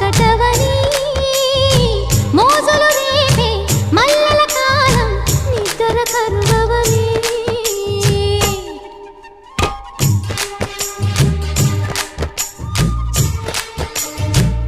కటవని రేపే మల్లల కాలం నిద్ర కరువా